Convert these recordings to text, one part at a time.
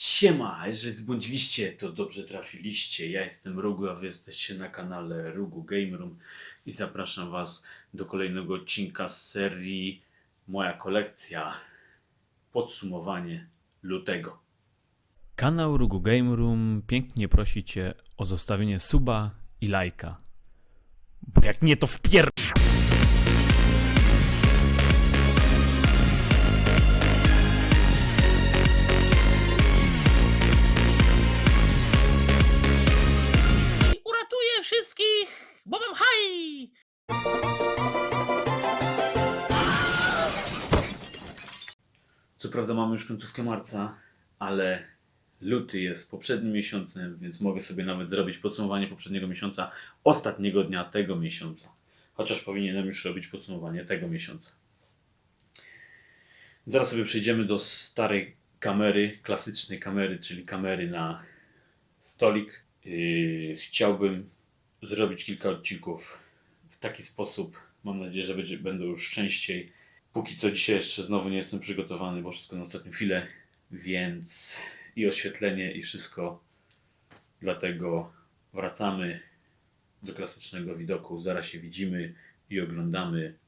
Siema, jeżeli zbłądziliście, to dobrze trafiliście. Ja jestem Rugu, a wy jesteście na kanale Rugu Game Room i zapraszam was do kolejnego odcinka z serii Moja kolekcja. Podsumowanie lutego. Kanał Rugu Game Room pięknie prosi Cię o zostawienie suba i lajka. Bo jak nie, to wpier... prawda mamy już końcówkę marca, ale luty jest poprzednim miesiącem, więc mogę sobie nawet zrobić podsumowanie poprzedniego miesiąca, ostatniego dnia tego miesiąca. Chociaż powinienem już robić podsumowanie tego miesiąca. Zaraz sobie przejdziemy do starej kamery, klasycznej kamery, czyli kamery na stolik. Yy, chciałbym zrobić kilka odcinków w taki sposób. Mam nadzieję, że będzie, będą już częściej. Póki co dzisiaj jeszcze znowu nie jestem przygotowany, bo wszystko na ostatnią chwilę, więc i oświetlenie i wszystko. Dlatego wracamy do klasycznego widoku. Zaraz się widzimy i oglądamy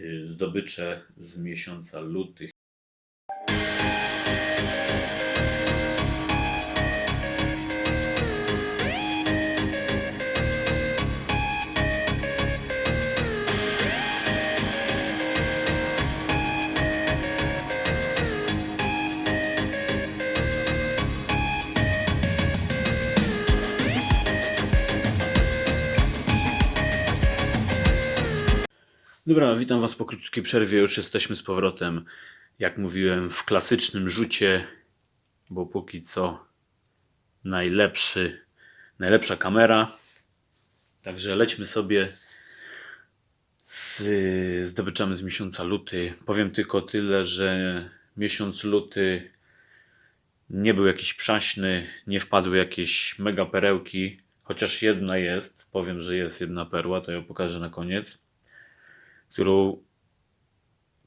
y, zdobycze z miesiąca luty. Dobra, witam Was po krótkiej przerwie. Już jesteśmy z powrotem, jak mówiłem, w klasycznym rzucie, bo póki co najlepszy, najlepsza kamera. Także lećmy sobie z zdobyczami z miesiąca luty. Powiem tylko tyle, że miesiąc luty nie był jakiś przaśny, nie wpadły jakieś mega perełki, chociaż jedna jest. Powiem, że jest jedna perła, to ją pokażę na koniec którą,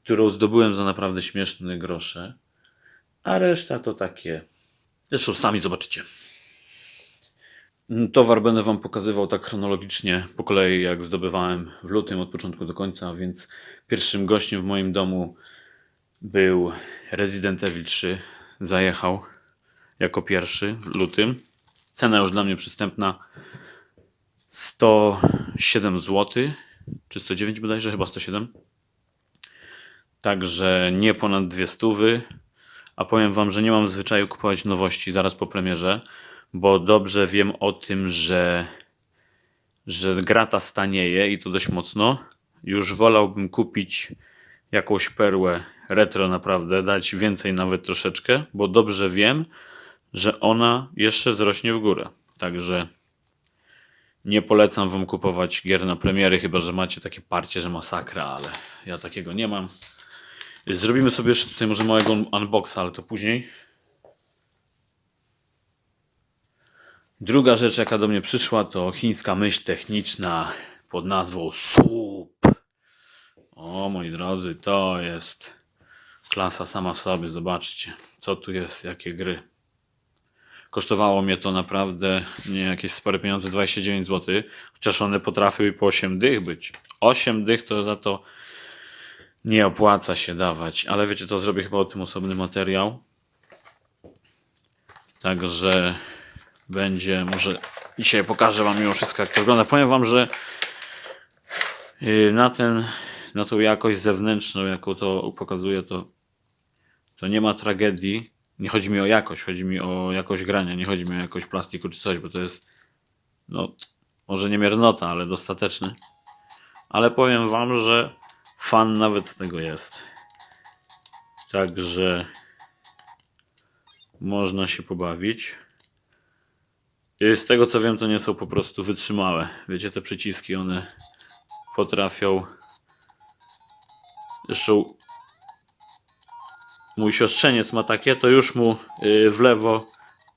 którą zdobyłem za naprawdę śmieszne grosze, a reszta to takie. Zresztą sami zobaczycie. Towar będę Wam pokazywał tak chronologicznie, po kolei, jak zdobywałem w lutym od początku do końca, więc pierwszym gościem w moim domu był Resident Evil 3. Zajechał jako pierwszy w lutym. Cena już dla mnie przystępna 107 zł, czy 109 bodajże, chyba 107. Także nie ponad dwie stówy. A powiem Wam, że nie mam zwyczaju kupować nowości zaraz po premierze, bo dobrze wiem o tym, że, że grata stanieje i to dość mocno. Już wolałbym kupić jakąś perłę retro naprawdę, dać więcej nawet troszeczkę, bo dobrze wiem, że ona jeszcze zrośnie w górę. Także nie polecam wam kupować gier na premiery, chyba że macie takie parcie, że masakra, ale ja takiego nie mam. Zrobimy sobie jeszcze tutaj może małego unboxa, ale to później. Druga rzecz, jaka do mnie przyszła, to chińska myśl techniczna pod nazwą SUP. O moi drodzy, to jest klasa sama w sobie. Zobaczcie, co tu jest, jakie gry. Kosztowało mnie to naprawdę nie jakieś spore pieniądze, 29 zł, chociaż one potrafiły po 8 dych być. 8 dych to za to nie opłaca się dawać, ale wiecie co, zrobię chyba o tym osobny materiał. Także będzie, może dzisiaj pokażę Wam mimo wszystko jak to wygląda. Powiem Wam, że yy, na ten, na tą jakość zewnętrzną, jaką to pokazuje, to, to nie ma tragedii. Nie chodzi mi o jakość, chodzi mi o jakość grania, nie chodzi mi o jakość plastiku czy coś, bo to jest, no, może nie miernota, ale dostateczny. Ale powiem Wam, że fan nawet z tego jest. Także można się pobawić. Z tego co wiem, to nie są po prostu wytrzymałe. Wiecie, te przyciski, one potrafią. Zresztą mój siostrzeniec ma takie, to już mu y, w lewo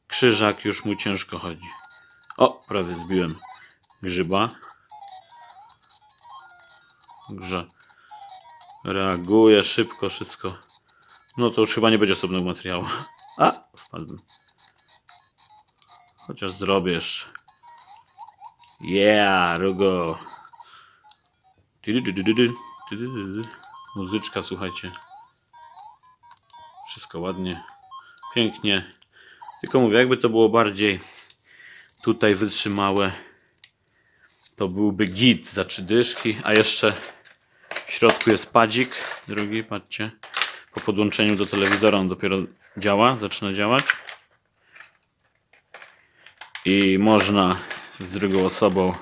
krzyżak już mu ciężko chodzi. O, prawie zbiłem grzyba. Grze. Reaguje szybko, wszystko. No to już chyba nie będzie osobnego materiału. A, wpadłem. Chociaż zrobię jeszcze. Yeah, Rugo. Muzyczka, słuchajcie. Wszystko ładnie, pięknie. Tylko mówię, jakby to było bardziej tutaj wytrzymałe, to byłby git za trzy dyszki, a jeszcze w środku jest padzik drugi, patrzcie. Po podłączeniu do telewizora on dopiero działa, zaczyna działać. I można z drugą osobą,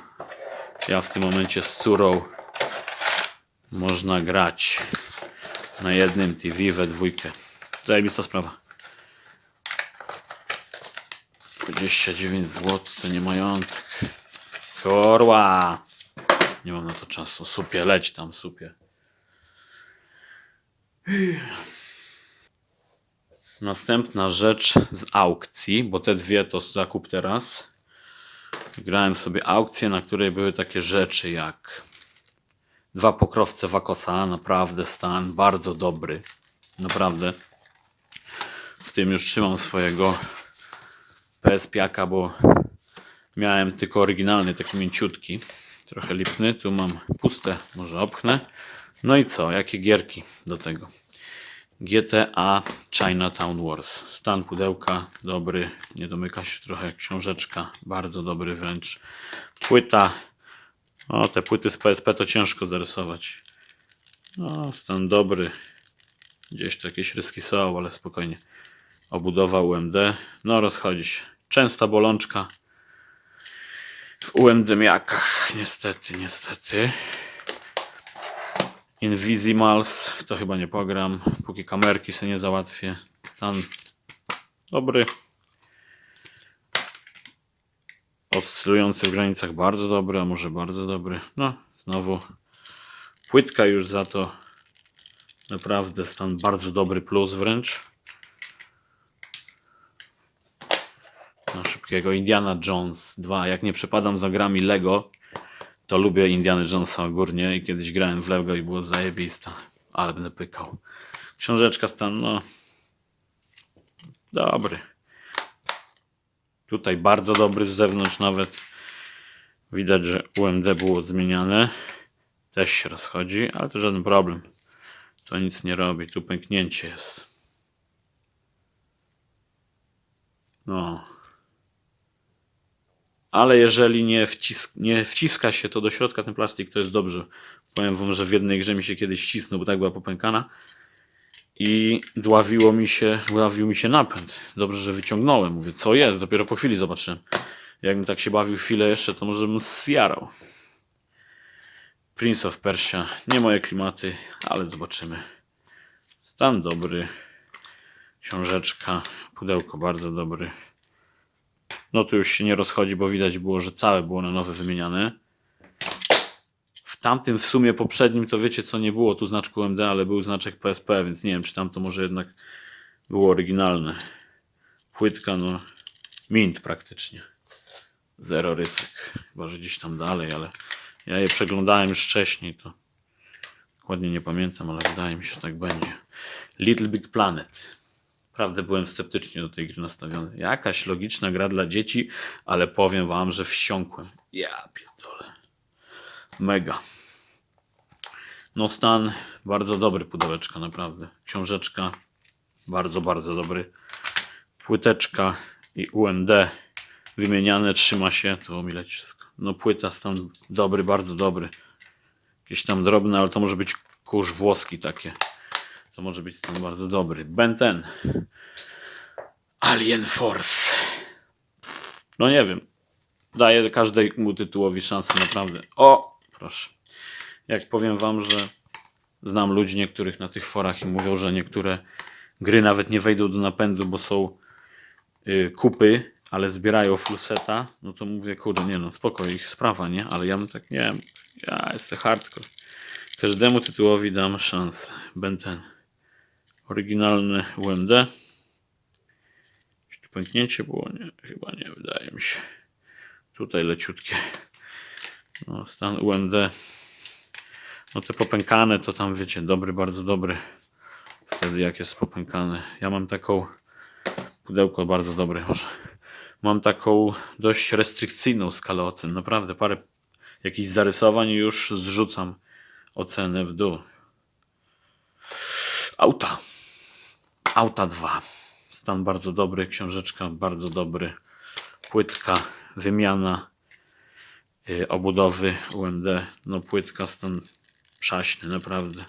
ja w tym momencie z córą, można grać na jednym TV we dwójkę. Zajebista sprawa. 29 zł to nie majątek. Korła! Nie mam na to czasu. Supie, leć tam, supie. Następna rzecz z aukcji, bo te dwie to zakup teraz. Grałem sobie aukcję, na której były takie rzeczy jak dwa pokrowce Wakosa, naprawdę stan bardzo dobry. Naprawdę. Tym już trzymam swojego PS-piaka, bo miałem tylko oryginalny, taki mięciutki. Trochę lipny. Tu mam puste, może opchnę. No i co? Jakie gierki do tego? GTA Chinatown Wars. Stan pudełka dobry, nie domyka się trochę książeczka, bardzo dobry wręcz. Płyta. O, te płyty z PSP to ciężko zarysować. No, stan dobry. Gdzieś tu jakieś ryski są, ale spokojnie. Obudowa UMD. No, rozchodzi się. Częsta bolączka w UMD-miakach. Niestety, niestety. Invisimals, to chyba nie pogram, póki kamerki sobie nie załatwię. Stan dobry. Oscylujący w granicach bardzo dobry, a może bardzo dobry. No, znowu płytka już za to naprawdę stan bardzo dobry plus wręcz. Na szybkiego Indiana Jones 2. Jak nie przepadam za grami Lego, to lubię Indiana Jonesa ogólnie i kiedyś grałem w Lego i było zajebista, ale będę pykał. Książeczka stan, no dobry. Tutaj bardzo dobry z zewnątrz nawet. Widać, że UMD było zmieniane. Też się rozchodzi, ale to żaden problem. To nic nie robi. Tu pęknięcie jest. No. Ale jeżeli nie, wcis nie wciska się to do środka ten plastik, to jest dobrze. Powiem wam, że w jednej grze mi się kiedyś ścisnął, bo tak była popękana. I dławiło mi się, dławił mi się napęd. Dobrze, że wyciągnąłem. Mówię, co jest? Dopiero po chwili zobaczyłem. Jakbym tak się bawił chwilę jeszcze, to może bym zjarał. Prince of Persia. Nie moje klimaty, ale zobaczymy. Stan dobry. Książeczka. Pudełko bardzo dobry. No tu już się nie rozchodzi, bo widać było, że całe było na nowe wymieniane. W tamtym w sumie poprzednim to wiecie co nie było tu znaczku UMD, ale był znaczek PSP, więc nie wiem czy tam to może jednak było oryginalne. Płytka no mint praktycznie. Zero rysyk. Chyba, że gdzieś tam dalej, ale ja je przeglądałem już wcześniej, to dokładnie nie pamiętam, ale wydaje mi się, że tak będzie. Little Big Planet. Naprawdę byłem sceptycznie do tej gry nastawiony. Jakaś logiczna gra dla dzieci, ale powiem wam, że wsiąkłem. Ja pierdolę. Mega. No stan bardzo dobry pudełeczka, naprawdę. Książeczka bardzo, bardzo dobry. Płyteczka i UMD wymieniane, trzyma się, to mi wszystko. No płyta stan dobry, bardzo dobry. Jakieś tam drobne, ale to może być kurz włoski takie. To może być stan bardzo dobry. Ben ten. Alien Force. No nie wiem. Daję każdemu tytułowi szansę, naprawdę. O, proszę. Jak powiem wam, że znam ludzi niektórych na tych forach i mówią, że niektóre gry nawet nie wejdą do napędu, bo są y, kupy, ale zbierają full seta, no to mówię, kurde, nie no, spoko, ich sprawa, nie? Ale ja bym tak, nie ja jestem hardcore. Każdemu tytułowi dam szansę. Ben ten. Oryginalny UMD. Czy tu pęknięcie było? Nie, chyba nie, wydaje mi się. Tutaj leciutkie. No, stan UMD. No te popękane to tam wiecie, dobry, bardzo dobry. Wtedy jak jest popękane. Ja mam taką Pudełko bardzo dobre. Może. Mam taką dość restrykcyjną skalę ocen. Naprawdę parę jakichś zarysowań już zrzucam ocenę w dół. Auta. Auta 2. Stan bardzo dobry, książeczka bardzo dobry. Płytka, wymiana y, obudowy UMD. No płytka, stan przaśny, naprawdę.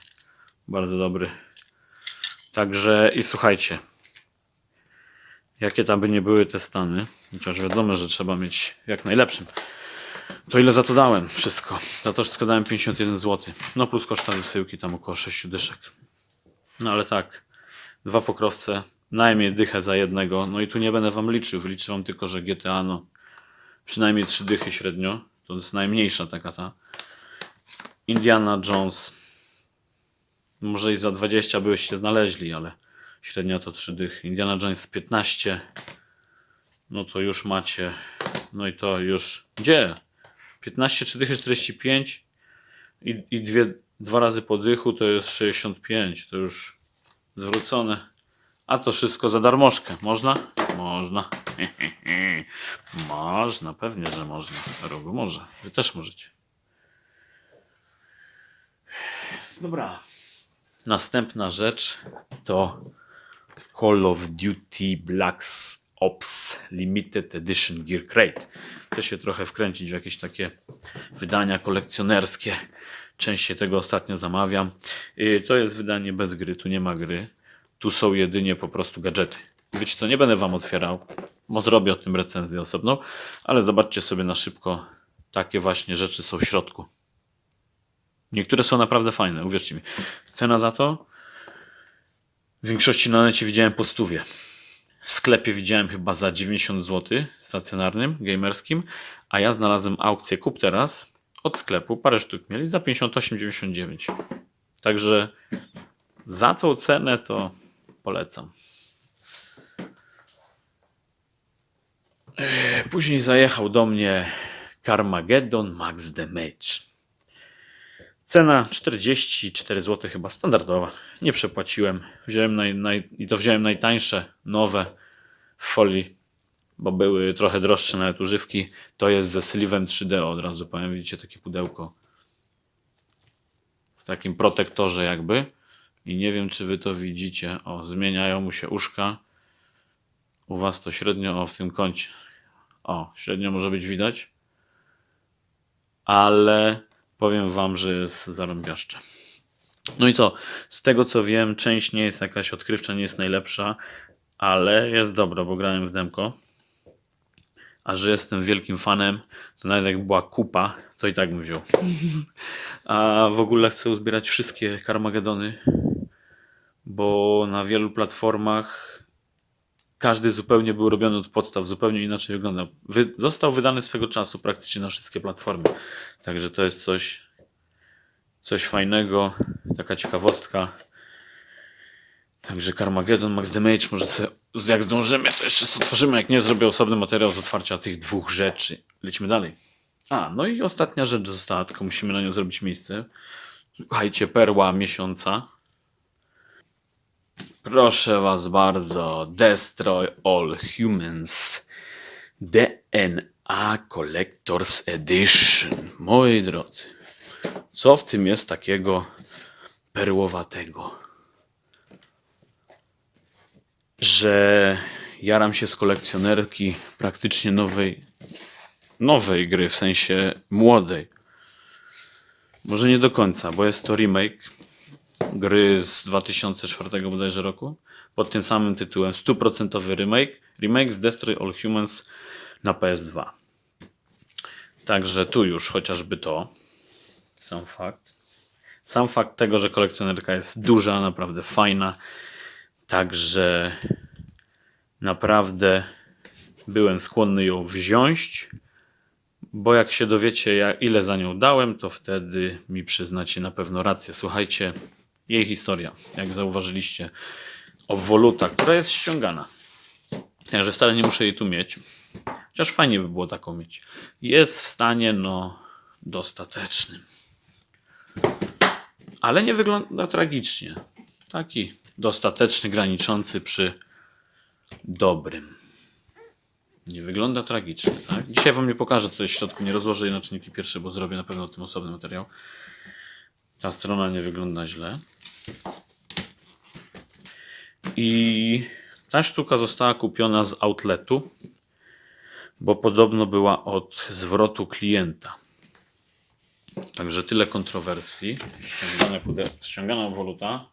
Bardzo dobry. Także i słuchajcie, jakie tam by nie były te stany, chociaż wiadomo, że trzeba mieć jak najlepszym. To ile za to dałem? Wszystko. Za to wszystko dałem 51 zł. No plus koszta wysyłki tam około 6 dyszek. No ale tak, dwa pokrowce, najmniej dychę za jednego. No i tu nie będę wam liczył, wyliczę wam tylko, że GTA no przynajmniej trzy dychy średnio. To jest najmniejsza taka ta. Indiana Jones. Może i za 20 byście znaleźli, ale średnia to 3 dychy. Indiana Jones 15. No to już macie. No i to już. Gdzie? 15, 3 dychy 45 i, i dwie, dwa razy po dychu to jest 65. To już zwrócone. A to wszystko za darmożkę. Można? Można. można, pewnie, że można. Rogu może. Wy też możecie. Dobra. Następna rzecz to Call of Duty Black Ops Limited Edition Gear Crate. Chcę się trochę wkręcić w jakieś takie wydania kolekcjonerskie. Częściej tego ostatnio zamawiam. Yy, To jest wydanie bez gry, tu nie ma gry. Tu są jedynie po prostu gadżety. Wiecie co, nie będę wam otwierał, bo zrobię o tym recenzję osobną, ale zobaczcie sobie na szybko. Takie właśnie rzeczy są w środku. Niektóre są naprawdę fajne, uwierzcie mi. Cena za to? W większości na necie widziałem po stówie. W sklepie widziałem chyba za 90 zł stacjonarnym, gamerskim, a ja znalazłem aukcję kup teraz od sklepu, parę sztuk mieli za 58,99. Także za tą cenę to polecam. Eee, Później zajechał do mnie Carmageddon Max Damage. Cena 44 zł chyba standardowa. Nie przepłaciłem. Wziąłem naj, naj, I to wziąłem najtańsze, nowe w folii, bo były trochę droższe nawet używki. To jest ze Sliwem 3D od razu powiem. Widzicie takie pudełko w takim protektorze jakby. I nie wiem, czy wy to widzicie. O, zmieniają mu się uszka. U was to średnio o w tym kącie. O, średnio może być widać. Ale powiem wam, że jest zarąbiaszcze. No i co? Z tego co wiem, część nie jest jakaś odkrywcza, nie jest najlepsza, ale jest dobra, bo grałem w demko. A że jestem wielkim fanem, to nawet jak była kupa, to i tak bym wziął. A w ogóle chcę uzbierać wszystkie Carmagedony, bo na wielu platformach każdy zupełnie był robiony od podstaw, zupełnie inaczej wyglądał. Wy, został wydany swego czasu praktycznie na wszystkie platformy. Także to jest coś, coś fajnego, taka ciekawostka. Także Carmageddon, Max Damage, może sobie, jak zdążymy, to jeszcze otworzymy, jak nie zrobię osobny materiał z otwarcia tych dwóch rzeczy. Lecimy dalej. A, no i ostatnia rzecz została, tylko musimy na nią zrobić miejsce. Słuchajcie, perła miesiąca. Proszę was bardzo, Destroy All Humans DNA Collectors Edition. Moi drodzy, co w tym jest takiego perłowatego? Że jaram się z kolekcjonerki praktycznie nowej, nowej gry, w sensie młodej. Może nie do końca, bo jest to remake gry z 2004 bodajże roku pod tym samym tytułem. 100% remake. Remake z Destroy All Humans na PS2 także tu już chociażby to. Sam fakt. Sam fakt tego, że kolekcjonerka jest duża, naprawdę fajna także naprawdę byłem skłonny ją wziąć bo jak się dowiecie, ile za nią dałem, to wtedy mi przyznacie na pewno rację. Słuchajcie, jej historia, jak zauważyliście, obwoluta, która jest ściągana. Także wcale nie muszę jej tu mieć. Chociaż fajnie by było taką mieć. Jest w stanie, no, dostatecznym. Ale nie wygląda tragicznie. Taki dostateczny, graniczący przy dobrym. Nie wygląda tragicznie, tak? Dzisiaj wam nie pokażę, co jest w środku, nie rozłożę jej na czynniki pierwsze, bo zrobię na pewno tym osobny materiał. Ta strona nie wygląda źle. I ta sztuka została kupiona z outletu, bo podobno była od zwrotu klienta. Także tyle kontrowersji. Ściągane pude- ściągana waluta,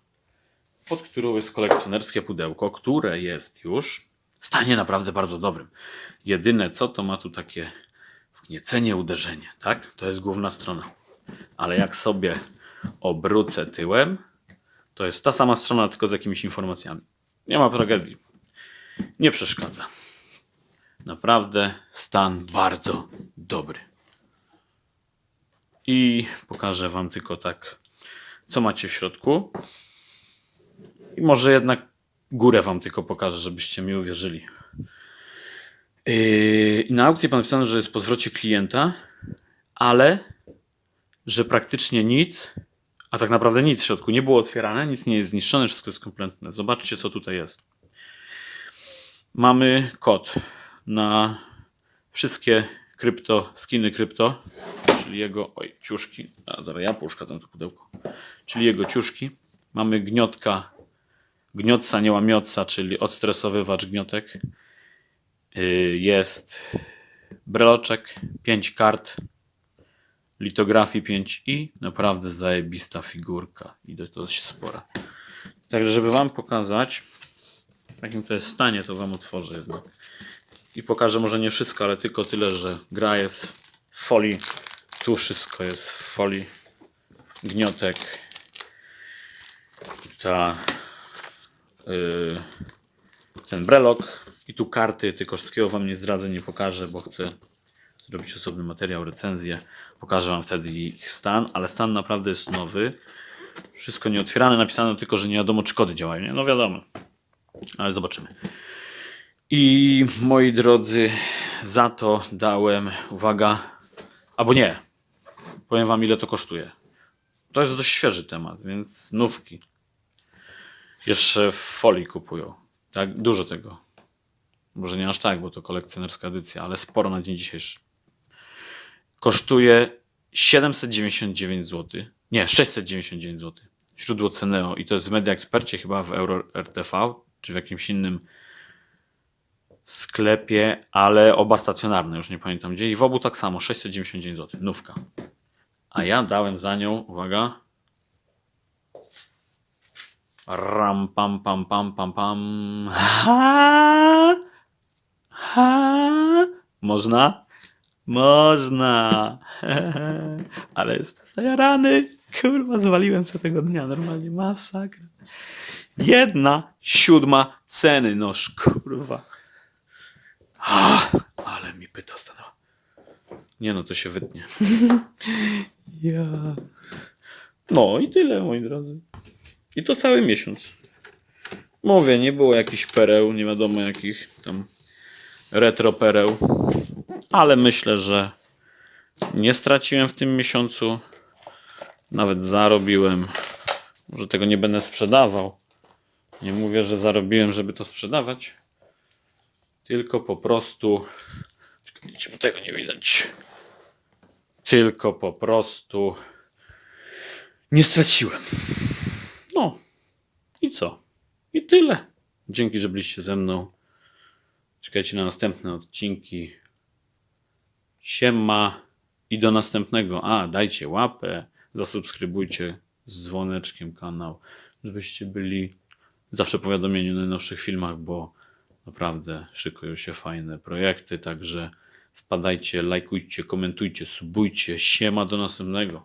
pod którą jest kolekcjonerskie pudełko, które jest już w stanie naprawdę bardzo dobrym. Jedyne co, to ma tu takie wgniecenie, uderzenie, tak? To jest główna strona. Ale jak sobie obrócę tyłem, to jest ta sama strona, tylko z jakimiś informacjami. Nie ma tragedii. Nie przeszkadza. Naprawdę stan bardzo dobry. I pokażę Wam tylko tak, co macie w środku. I może jednak górę Wam tylko pokażę, żebyście mi uwierzyli. Yy, na aukcji napisano, że jest po zwrocie klienta, ale że praktycznie nic, a tak naprawdę nic w środku nie było otwierane, nic nie jest zniszczone, wszystko jest kompletne. Zobaczcie, co tutaj jest. Mamy kod na wszystkie krypto, skiny krypto, czyli jego, oj, ciuszki, a zaraz ja pouszkadzam to pudełko, czyli jego ciuszki. Mamy gniotka, gniotca, nie łamiotca, czyli odstresowywacz gniotek. Yy, Jest breloczek, 5 kart, litografii 5 i naprawdę zajebista figurka i dość spora. Także żeby Wam pokazać, w jakim to jest stanie, to Wam otworzę jednak. I pokażę może nie wszystko, ale tylko tyle, że gra jest w folii. Tu wszystko jest w folii. Gniotek. Ta, ten brelok. I tu karty, tylko wszystkiego Wam nie zdradzę, nie pokażę, bo chcę zrobić osobny materiał, recenzję. Pokażę Wam wtedy ich stan, ale stan naprawdę jest nowy. Wszystko nieotwierane, napisano tylko, że nie wiadomo czy kody działają. Nie? No wiadomo, ale zobaczymy. I moi drodzy, za to dałem, uwaga, albo nie, powiem Wam ile to kosztuje. To jest dość świeży temat, więc nówki. Jeszcze w folii kupują. Tak, dużo tego. Może nie aż tak, bo to kolekcjonerska edycja, ale sporo na dzień dzisiejszy. Kosztuje 799 zł. Nie, 699 zł. Źródło Ceneo i to jest w Media chyba w Euro RTV, czy w jakimś innym sklepie, ale oba stacjonarne, już nie pamiętam gdzie. I w obu tak samo, 699 zł, nówka. A ja dałem za nią, uwaga, ram pam pam pam pam pam, ha, ha, można? Można, ale jest zajarany, kurwa, zwaliłem sobie tego dnia, normalnie masakra. Jedna siódma ceny, noż kurwa. Ah, ale mi pyta stanęła. Nie no, to się wytnie. ja. No i tyle, moi drodzy. I to cały miesiąc. Mówię, nie było jakichś pereł, nie wiadomo jakich tam retro pereł. Ale myślę, że nie straciłem w tym miesiącu. Nawet zarobiłem. Może tego nie będę sprzedawał. Nie mówię, że zarobiłem, żeby to sprzedawać. Tylko po prostu. Czekajcie, bo tego nie widać. Tylko po prostu. Nie straciłem. No. I co? I tyle. Dzięki, że byliście ze mną. Czekajcie na następne odcinki. Siema i do następnego. A, dajcie łapę, zasubskrybujcie z dzwoneczkiem kanał, żebyście byli zawsze powiadomieni o najnowszych filmach, bo naprawdę szykują się fajne projekty, także wpadajcie, lajkujcie, komentujcie, subujcie. Siema do następnego.